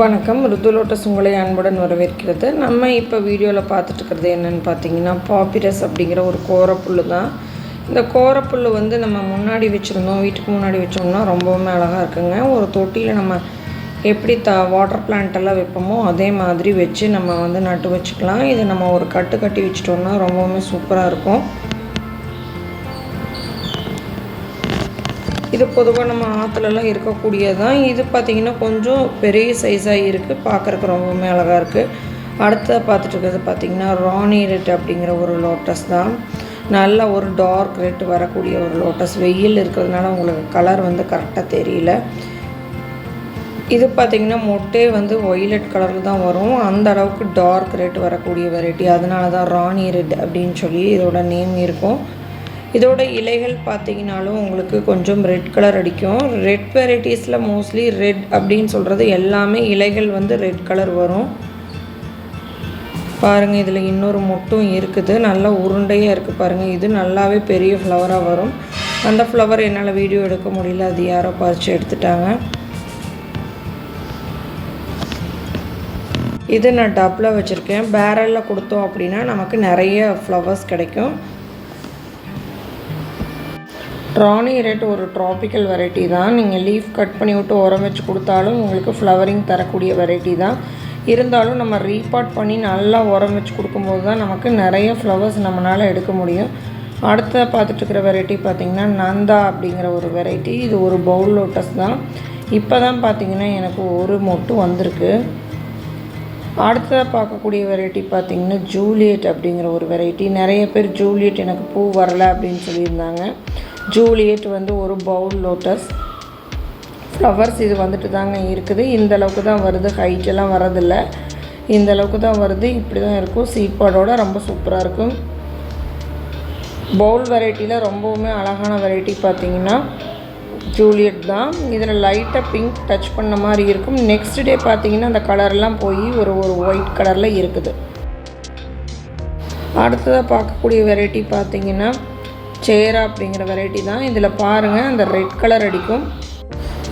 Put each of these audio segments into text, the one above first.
வணக்கம். ருது லோட்டஸ் உங்களை அன்புடன் வரவேற்கிறது. நம்ம இப்போ வீடியோவில் பார்த்துட்டு இருக்கிறது என்னென்னு பார்த்தீங்கன்னா பாப்பிரஸ் அப்படிங்கிற ஒரு கோரப்புல் தான். இந்த கோரப்புல் வந்து நம்ம முன்னாடி வச்சுருந்தோம் வீட்டுக்கு முன்னாடி வச்சோம்னா ரொம்பவுமே அழகாக இருக்குங்க. ஒரு தொட்டியில் நம்ம எப்படி த வாட்டர் பிளான்ட்டெல்லாம் வைப்போமோ அதே மாதிரி வச்சு நம்ம வந்து நட்டு வச்சுக்கலாம். இதை நம்ம ஒரு கட்டு கட்டி வச்சிட்டோம்னா ரொம்பவுமே சூப்பராக இருக்கும். இது பொதுவாக நம்ம ஆற்றுலலாம் இருக்கக்கூடியது தான் இது பார்த்திங்கன்னா கொஞ்சம் பெரிய சைஸாக இருக்குது பார்க்குறக்கு ரொம்பவுமே அழகாக இருக்குது அடுத்த பார்த்துட்டு இருக்கிறது பார்த்திங்கன்னா ராணி ரெட் அப்படிங்கிற ஒரு லோட்டஸ் தான். நல்ல ஒரு டார்க் ரெட் வரக்கூடிய ஒரு லோட்டஸ் வெயில் இருக்கிறதுனால உங்களுக்கு கலர் வந்து கரெக்டாக தெரியல. இது பார்த்திங்கன்னா மொட்டே வந்து ஒய்லட் கலரில் தான் வரும். அந்த அளவுக்கு டார்க் ரெட் வரக்கூடிய வெரைட்டி அதனால தான் ராணி ரெட் அப்படின்னு சொல்லி இதோட நேம் இருக்கும். இதோட இலைகள் பார்த்தீங்கனாலும் உங்களுக்கு கொஞ்சம் ரெட் கலர் அடிக்கும். ரெட் வெரைட்டிஸில் மோஸ்ட்லி ரெட் அப்படின்னு சொல்கிறது எல்லாமே இலைகள் வந்து ரெட் கலர் வரும். பாருங்கள் இதில் இன்னொரு மொட்டும் இருக்குது. நல்லா உருண்டையாக இருக்குது பாருங்கள் இது நல்லாவே பெரிய ஃப்ளவராக வரும். அந்த ஃப்ளவர் என்னால் வீடியோ எடுக்க முடியல. அது யாரோ பறித்து எடுத்துட்டாங்க. இது நான் டப்பில் வச்சுருக்கேன். பேரலில் கொடுத்தோம் அப்படின்னா நமக்கு நிறைய ஃப்ளவர்ஸ் கிடைக்கும். ட்ரானி ரெட் ஒரு ட்ராபிக்கல் வெரைட்டி தான். நீங்கள் லீஃப் கட் பண்ணி விட்டு உரம் வச்சு கொடுத்தாலும் உங்களுக்கு ஃப்ளவரிங் தரக்கூடிய வெரைட்டி தான். இருந்தாலும் நம்ம ரீபாட் பண்ணி நல்லா உரம் வச்சு கொடுக்கும்போது தான் நமக்கு நிறைய ஃப்ளவர்ஸ் நம்மளால் எடுக்க முடியும். அடுத்த பார்த்துட்ருக்கிற வெரைட்டி பார்த்திங்கன்னா நந்தா அப்படிங்கிற ஒரு வெரைட்டி இது ஒரு பவுல் லோட்டஸ் தான். இப்போ தான் பார்த்திங்கன்னா எனக்கு ஒரு மொட்டு வந்திருக்கு. அடுத்ததாக பார்க்கக்கூடிய வெரைட்டி பார்த்திங்கன்னா ஜூலியட் அப்படிங்கிற ஒரு வெரைட்டி நிறைய பேர் ஜூலியட் எனக்கு பூ வரலை அப்படின்னு சொல்லியிருந்தாங்க. ஜூலியட் வந்து ஒரு பவுல் லோட்டஸ். ஃப்ளவர்ஸ் இது வந்துட்டு தாங்க இருக்குது. இந்த அளவுக்கு தான் வருது. ஹைட்டெல்லாம் வரதில்ல இந்த அளவுக்கு தான் வருது. இப்படி தான் இருக்கும். சீப்பாடோட ரொம்ப சூப்பராக இருக்கும். பவுல் வெரைட்டியில் ரொம்பவுமே அழகான வெரைட்டி பார்த்திங்கன்னா ஜூலியட் தான். இதில் லைட்டாக பிங்க் டச் பண்ண மாதிரி இருக்கும். நெக்ஸ்ட் டே பார்த்தீங்கன்னா அந்த கலர்லாம் போய் ஒரு ஒரு ஒயிட் கலரில் இருக்குது. அடுத்ததாக பார்க்கக்கூடிய வெரைட்டி பார்த்தீங்கன்னா சேரா அப்படிங்கிற வெரைட்டி தான். இதில் பாருங்கள் அந்த ரெட் கலர் அடிக்கும்.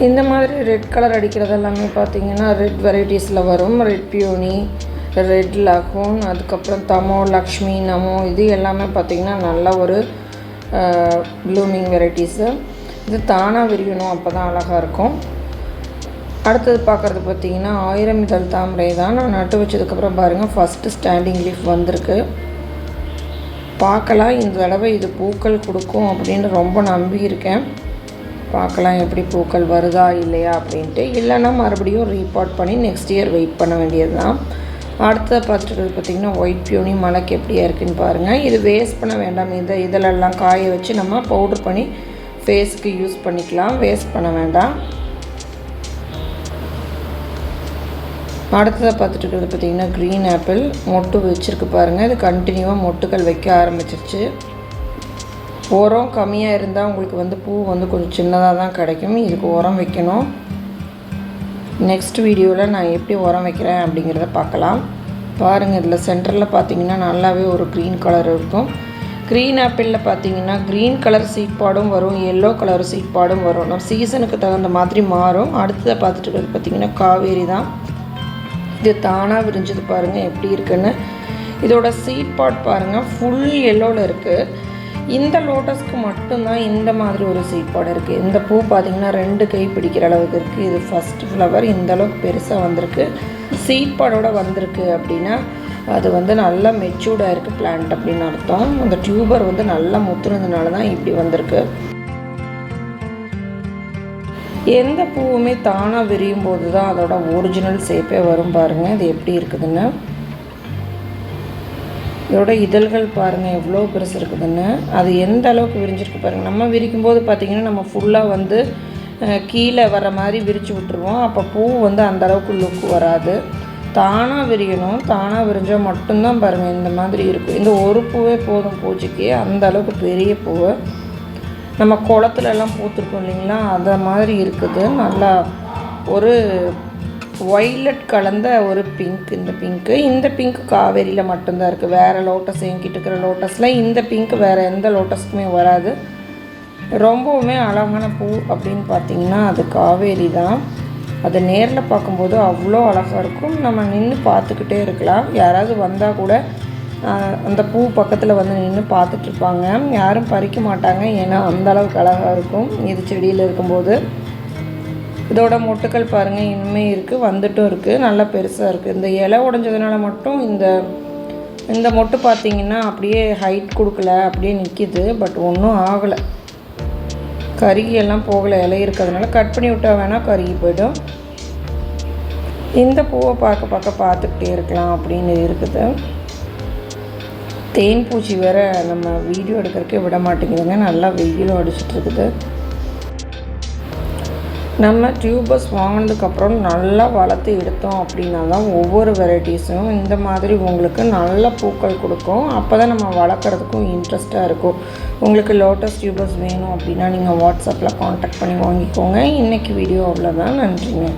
இந்த மாதிரி ரெட் கலர் அடிக்கிறது எல்லாமே பார்த்தீங்கன்னா ரெட் வெரைட்டிஸில் வரும். ரெட் பியூனி ரெட் லகோன் அதுக்கப்புறம் தமோ லக்ஷ்மி நமோ இது எல்லாமே பார்த்திங்கன்னா நல்ல ஒரு ப்ளூமிங் வெரைட்டிஸு இது தானாக விரியணும் அப்போ தான் அழகாக இருக்கும். அடுத்தது பார்க்குறது பார்த்திங்கன்னா ஆயிரம் இதழ் தாமரை தான். நான் நட்டு வச்சதுக்கப்புறம் பாருங்கள் ஃபஸ்ட்டு ஸ்டாண்டிங் லீஃப் வந்திருக்கு. பார்க்கலாம் இந்த தடவை இது பூக்கள் கொடுக்கும் அப்படின்னு ரொம்ப நம்பி இருக்கேன். பார்க்கலாம் எப்படி பூக்கள் வருதா இல்லையா அப்படின்ட்டு. இல்லைன்னா மறுபடியும் ரீபார்ட் பண்ணி நெக்ஸ்ட் இயர் வெயிட் பண்ண வேண்டியது தான் அடுத்த பார்த்துட்டு பார்த்திங்கன்னா ஒயிட் பியூனி மலைக்கு எப்படியா இருக்குன்னு பாருங்கள் இது வேஸ்ட் பண்ண வேண்டாம். இதை இதிலெல்லாம் காய வச்சு நம்ம பவுட்ரு பண்ணி ஃபேஸுக்கு யூஸ் பண்ணிக்கலாம். வேஸ்ட் பண்ண வேண்டாம். அடுத்ததை பார்த்துட்டு இருக்கிறது பார்த்திங்கன்னா க்ரீன் ஆப்பிள் மொட்டு வச்சுருக்கு பாருங்கள் இது கண்டினியூவாக மொட்டுக்கள் வைக்க ஆரம்பிச்சிருச்சு. உரம் கம்மியாக இருந்தால் உங்களுக்கு வந்து பூ வந்து கொஞ்சம் சின்னதாக தான் கிடைக்கும். இதுக்கு உரம் வைக்கணும். நெக்ஸ்ட் வீடியோவில் நான் எப்படி உரம் வைக்கிறேன் அப்படிங்கிறத பார்க்கலாம். பாருங்கள் இதில் சென்டரில் பார்த்தீங்கன்னா நல்லாவே ஒரு க்ரீன் கலர் இருக்கும். க்ரீன் ஆப்பிளில் பார்த்தீங்கன்னா க்ரீன் கலர் சீட் பாடும் வரும் எல்லோ கலர் சீட் பாடும் வரும். நம்ம சீசனுக்கு தகுந்த மாதிரி மாறும். அடுத்ததை பார்த்துட்டு இருக்கிறது பார்த்திங்கன்னா காவேரி தான். இது தானாக விரிஞ்சது பாருங்கள் எப்படி இருக்குன்னு. இதோட சீட் பாட் பாருங்கள் ஃபுல் எல்லோவில் இருக்குது இந்த லோட்டஸ்க்கு மட்டும்தான் இந்த மாதிரி ஒரு சீட் பாட் இருக்குது இந்த பூ பார்த்திங்கன்னா ரெண்டு கை பிடிக்கிற அளவுக்கு இருக்குது இது ஃபஸ்ட் ஃப்ளவர் இந்த அளவுக்கு பெருசாக வந்திருக்கு. சீட் பாடோட வந்திருக்கு அப்படின்னா அது வந்து நல்லா மெச்சூர்டாக இருக்குது பிளான்ட் அப்படின்னு அர்த்தம். அந்த டியூபர் வந்து நல்லா முத்துனதுனால தான் இப்படி வந்திருக்கு. எந்த பூவுமே தானாக விரியும் போது தான் அதோட ஒரிஜினல் ஷேப்பே வரும் பாருங்கள் இது எப்படி இருக்குதுன்னு? இதோட இதழ்கள் பாருங்கள் எவ்வளோ பெருசு இருக்குதுன்னு. அது எந்த அளவுக்கு விரிஞ்சிருக்கு பாருங்கள் நம்ம விரிக்கும் போது பார்த்திங்கன்னா நம்ம ஃபுல்லாக வந்து கீழே வர மாதிரி விரித்து விட்டுருவோம். அப்போ பூ வந்து அந்த அளவுக்கு லுக் வராது. தானாக விரியணும். தானாக விரிஞ்சால் மட்டும்தான் பாருங்கள் இந்த மாதிரி இருக்கும். இந்த ஒரு பூவே போதும் பூச்சிக்கு அந்த அளவுக்கு பெரிய பூவை. நம்ம குளத்துலலாம் பூத்துருக்கோம் இல்லைங்களா? அதை மாதிரி இருக்குது. நல்லா ஒரு ஒய்லட் கலந்த ஒரு பிங்க் இந்த பிங்க்கு இந்த பிங்க் காவேரியில் மட்டும்தான் இருக்குது வேறு லோட்டஸ் எங்கிட்ட இருக்கிற லோட்டஸில் இந்த பிங்க் வேறு எந்த லோட்டஸ்க்குமே வராது. ரொம்பவுமே அழகான பூ அப்படின்னு பார்த்தீங்கன்னா அது காவேரி தான். அதை நேரில் பார்க்கும்போது அவ்வளோ அழகாக இருக்கும். நம்ம நின்று பார்த்துக்கிட்டே இருக்கலாம். யாராவது வந்தால் கூட அந்த பூ பக்கத்தில் வந்து நின்று பார்த்துட்ருப்பாங்க. யாரும் பறிக்க மாட்டாங்க. ஏன்னா அந்த அளவுக்கு அழகாக இருக்கும். இது செடியில் இருக்கும்போது. இதோட மொட்டுக்கள் பாருங்கள் இன்னுமே இருக்குது வந்துட்டும் இருக்குது நல்லா பெருசாக இருக்குது இந்த இலை உடஞ்சதுனால மட்டும் இந்த இந்த மொட்டு பார்த்தீங்கன்னா அப்படியே ஹைட் கொடுக்கல அப்படியே நிற்கிது பட் ஒன்றும் ஆகலை. கருகி எல்லாம் போகலை. இலை இருக்கிறதுனால கட் பண்ணி விட்டா வேணால் கருகி போயிடும். இந்த பூவை பார்க்க பார்க்க பார்த்துக்கிட்டே இருக்கலாம் அப்படின்னு இருக்குது. தேன் பூச்சி வேறு நம்ம வீடியோ எடுக்கிறதுக்கே விட மாட்டேங்குதுங்க. நல்லா வெயிலும் அடிச்சிட்ருக்குது. நம்ம டியூபஸ் வாங்கினதுக்கப்புறம் நல்லா வளர்த்து எடுத்தோம் அப்படின்னா தான் ஒவ்வொரு வெரைட்டிஸும் இந்த மாதிரி உங்களுக்கு நல்ல பூக்கள் கொடுக்கும். அப்போ தான் நம்ம வளர்க்குறதுக்கும் இன்ட்ரெஸ்ட்டாக இருக்கும். உங்களுக்கு லோட்டஸ் டியூபஸ் வேணும் அப்படின்னா நீங்கள் வாட்ஸ்அப்பில் காண்டாக்ட் பண்ணி வாங்கிக்கோங்க. இன்றைக்கி வீடியோ அவ்வளோதான் நன்றிங்க.